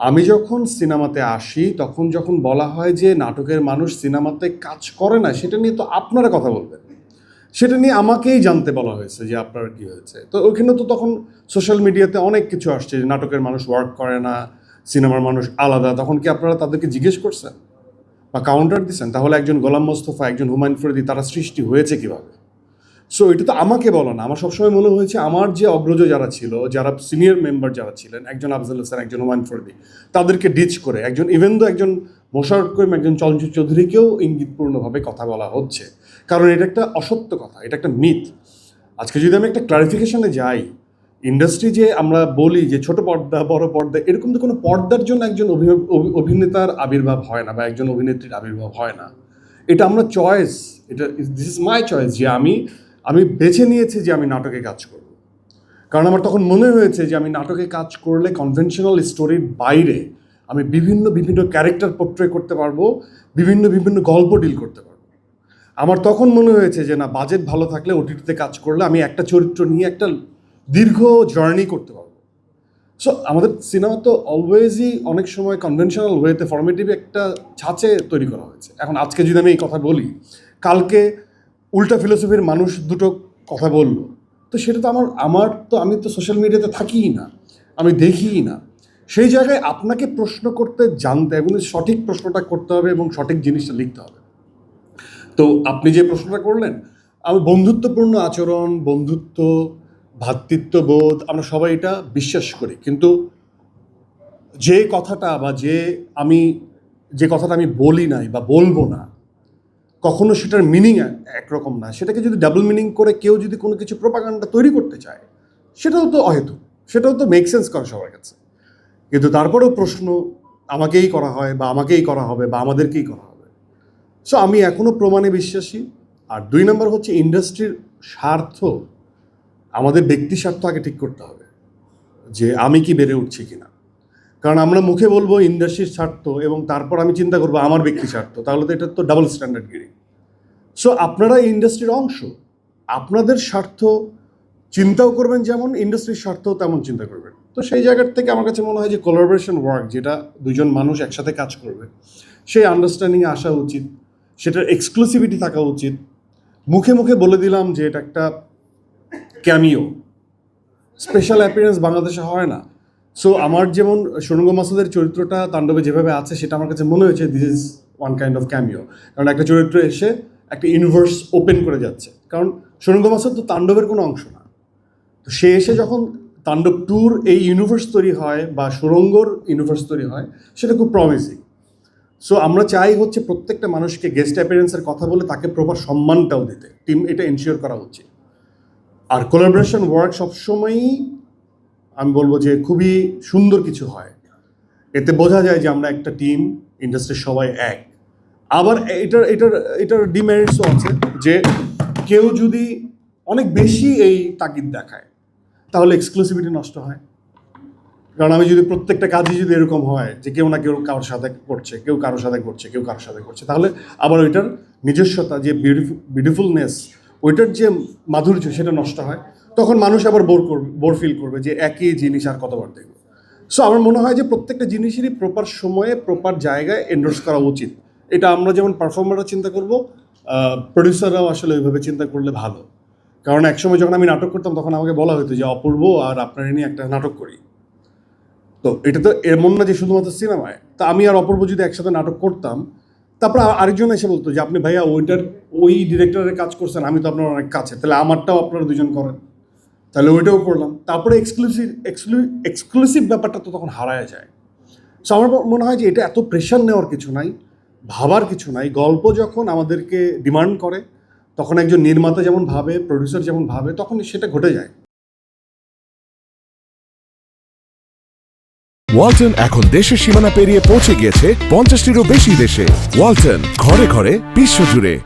আমি যখন সিনেমাতে আসি, তখন যখন বলা হয় যে নাটকের মানুষ সিনেমাতে কাজ করে না, সেটা নিয়ে তো আপনারা কথা বলবেন। সেটা নিয়ে আমাকেই জানতে বলা হয়েছে যে আপনার কি হয়েছে। তো ওইখানে তো তখন সোশ্যাল মিডিয়াতে অনেক কিছু আসছে যে নাটকের মানুষ ওয়ার্ক করে না, সিনেমার মানুষ আলাদা, তখন কি আপনারা তাদেরকে জিজ্ঞেস করছেন? বা কাউন্টার দিচ্ছেন তাহলে একজন গোলাম মোস্তফা, একজন হুমায়ুন ফরিদি, তারা সৃষ্টি হয়েছে কীভাবে? সো এটা তো আমাকে বলো না। আমার সবসময় মনে হয়েছে আমার যে অগ্রজ যারা ছিল, যারা সিনিয়র মেম্বার যারা ছিলেন, একজন আফজাল হোসেন, একজন হুমায়ুন ফরিদি, তাদেরকে ডিচ করে, একজন ইভেন দো একজন মোশারফ করিম, একজন চঞ্চল চৌধুরীকেও ইঙ্গিতপূর্ণভাবে কথা বলা হচ্ছে। কারণ এটা একটা অসত্য কথা, এটা একটা মিথ আজকে যদি আমি একটা ক্লারিফিকেশনে যাই ইন্ডাস্ট্রি যে আমরা বলি যে ছোট পর্দা, বড় পর্দা, এরকম তো কোনো পর্দার জন্য একজন অভি- অভি- অভিনেতার আবির্ভাব হয় না বা একজন অভিনেত্রীর আবির্ভাব হয় না। এটা আমরা চয়েস এটা দিস ইজ মাই চয়েস যে আমি আমি বেছে নিয়েছি যে আমি নাটকে কাজ করব। কারণ আমার তখন মনে হয়েছে যে আমি নাটকে কাজ করলে কনভেনশনাল স্টোরির বাইরে আমি বিভিন্ন বিভিন্ন ক্যারেক্টার পোর্ট্রে করতে পারব, বিভিন্ন বিভিন্ন গল্প ডিল করতে পারব। আমার তখন মনে হয়েছে যে না বাজেট ভালো থাকলে ওটিটিতে কাজ করলে আমি একটা চরিত্র নিয়ে একটা দীর্ঘ জার্নি করতে পারব। সো আমাদের সিনেমা তো অলওয়েজই অনেক সময় কনভেনশনাল ওয়েতে ফর্মেটিভ একটা ছাঁচে তৈরি করা হয়েছে। এখন আজকে যদি আমি এই কথা বলি, কালকে উল্টা ফিলোসফির মানুষ দুটো কথা বলল। তো সেটা তো আমার আমার তো আমি তো সোশ্যাল মিডিয়াতে থাকিই না, আমি দেখিই না। সেই জায়গায় আপনাকে প্রশ্ন করতে জানতে এবং সঠিক প্রশ্নটা করতে হবে এবং সঠিক জিনিসটা লিখতে হবে। তো আপনি যে প্রশ্নটা করলেন, আমি বন্ধুত্বপূর্ণ আচরণ, বন্ধুত্ব ভ্রাতৃত্ববোধ আমরা সবাই এটা বিশ্বাস করি। কিন্তু যে কথাটা বা যে আমি, যে কথাটা আমি বলি নাই বা বলব না কখনো সেটার মিনিং একরকম না। সেটাকে যদি ডাবল মিনিং করে কেউ যদি কোনো কিছু প্রোপাগান্ডা তৈরি করতে চায়, সেটাও তো অহেতু সেটাও তো মেক সেন্স করে সবার কাছে। কিন্তু তারপরেও প্রশ্ন, আমাকেই করা হয় বা আমাকেই করা হবে বা আমাদেরকেই করা হবে। সো আমি এখনও প্রমাণে বিশ্বাসী। আর দুই নম্বর হচ্ছে ইন্ডাস্ট্রির স্বার্থ, আমাদের ব্যক্তি স্বার্থ আগে ঠিক করতে হবে যে আমি কি বেড়ে উঠছি কিনা। কারণ আমরা মুখে বলব ইন্ডাস্ট্রির স্বার্থ এবং তারপর আমি চিন্তা করব আমার ব্যক্তি স্বার্থ। তাহলে তো এটা তো ডাবল স্ট্যান্ডার্ড গিরি সো আপনারা এই ইন্ডাস্ট্রির অংশ। আপনাদের স্বার্থ চিন্তাও করবেন যেমন ইন্ডাস্ট্রির স্বার্থ তেমন চিন্তা করবেন। তো সেই জায়গার থেকে আমার কাছে মনে হয় যে কোলাবোরেশন ওয়ার্ক যেটা দুজন মানুষ একসাথে কাজ করবে, সেই আন্ডারস্ট্যান্ডিংয়ে আসা উচিত, সেটার এক্সক্লুসিভিটি থাকা উচিত। মুখে মুখে বলে দিলাম যে এটা একটা ক্যামিও স্পেশাল অ্যাপিয়ারেন্স বাংলাদেশে হয় না। সো আমার যেমন সুরঙ্গ মাসুদের চরিত্রটা তাণ্ডবে যেভাবে আছে, সেটা আমার কাছে মনে হয়েছে this is one kind of cameo কারণ একটা চরিত্র এসে একটা ইউনিভার্স ওপেন করে যাচ্ছে। কারণ সুরঙ্গ মাসুদ তো তাণ্ডবের কোনো অংশ না। তো সে এসে যখন তাণ্ডব ট্যুর এই ইউনিভার্স তৈরি হয় বা সুরঙ্গর ইউনিভার্স তৈরি হয়, সেটা খুব প্রমিসিং সো আমরা চাই হচ্ছে প্রত্যেকটা মানুষকে গেস্ট অ্যাপিয়ারেন্সের কথা বলে তাকে প্রপার সম্মানটাও দিতে। টিম এটা এনশিওর করা উচিত। আর কোলাবোরেশন ওয়ার্ক সবসময়ই আমি বলব যে খুবই সুন্দর কিছু হয়। এতে বোঝা যায় যে আমরা একটা টিম ইন্ডাস্ট্রির সবাই এক। আবার এটার এটার এটার ডিমেরিটসও আছে যে কেউ যদি অনেক বেশি এই তাগিদ দেখায়, তাহলে এক্সক্লুসিভিটি নষ্ট হয়। কারণ আমি যদি প্রত্যেকটা কাজই যদি এরকম হয় যে কেউ না কেউ কারোর সাথে করছে, কেউ কারোর সাথে করছে, কেউ কারোর সাথে করছে, তাহলে আবার ওইটার নিজস্বতা, যে বিউটিফুল বিউটিফুলনেস ওইটার যে মাধুর্য সেটা নষ্ট হয়। তখন মানুষ আবার বোর করবে বোর ফিল করবে যে একই জিনিস আর কতবার দেখবে। সো আমার মনে হয় যে প্রত্যেকটা জিনিসেরই প্রপার সময়ে প্রপার জায়গায় এন্ডোর্স করা উচিত। এটা আমরা যেমন পারফর্মাররা চিন্তা করব প্রডিউসাররাও আসলে ওইভাবে চিন্তা করলে ভালো। কারণ একসময় যখন আমি নাটক করতাম, তখন আমাকে বলা হতো যে, অপূর্ব আর আপনার নিয়ে একটা নাটক করি। তো এটা তো এমন না যে শুধুমাত্র সিনেমায়। তা আমি আর অপূর্ব যদি একসাথে নাটক করতাম, তারপর আরেকজন এসে বলতো যে, আপনি ভাইয়া ওইটার, ওই ডিরেক্টরের কাজ করছেন, আমি তো আপনার অনেক কাছে। তাহলে আমারটাও আপনারা দুজন করেন। তাহলে ওইটাও করলাম। তারপরে এক্সক্লুসিভ এক্সক্লু এক্সক্লুসিভ ব্যাপারটা তো তখন হারায় যায়। সো আমার মনে হয় যে, এটা এত প্রেশার নেওয়ার কিছু নাই। ভাবার কিছু নাই। গল্প যখন আমাদেরকে ডিমান্ড করে, তখন একজন নির্মাতা যেমন ভাবে প্রডিউসার যেমন ভাবে, তখন সেটা ঘটে যায়। ওয়ালটন এখন দেশের সীমানা পেরিয়ে পৌঁছে গিয়েছে পঞ্চাশটিরও বেশি দেশে। ওয়ালটন ঘরে ঘরে বিশ্বজুড়ে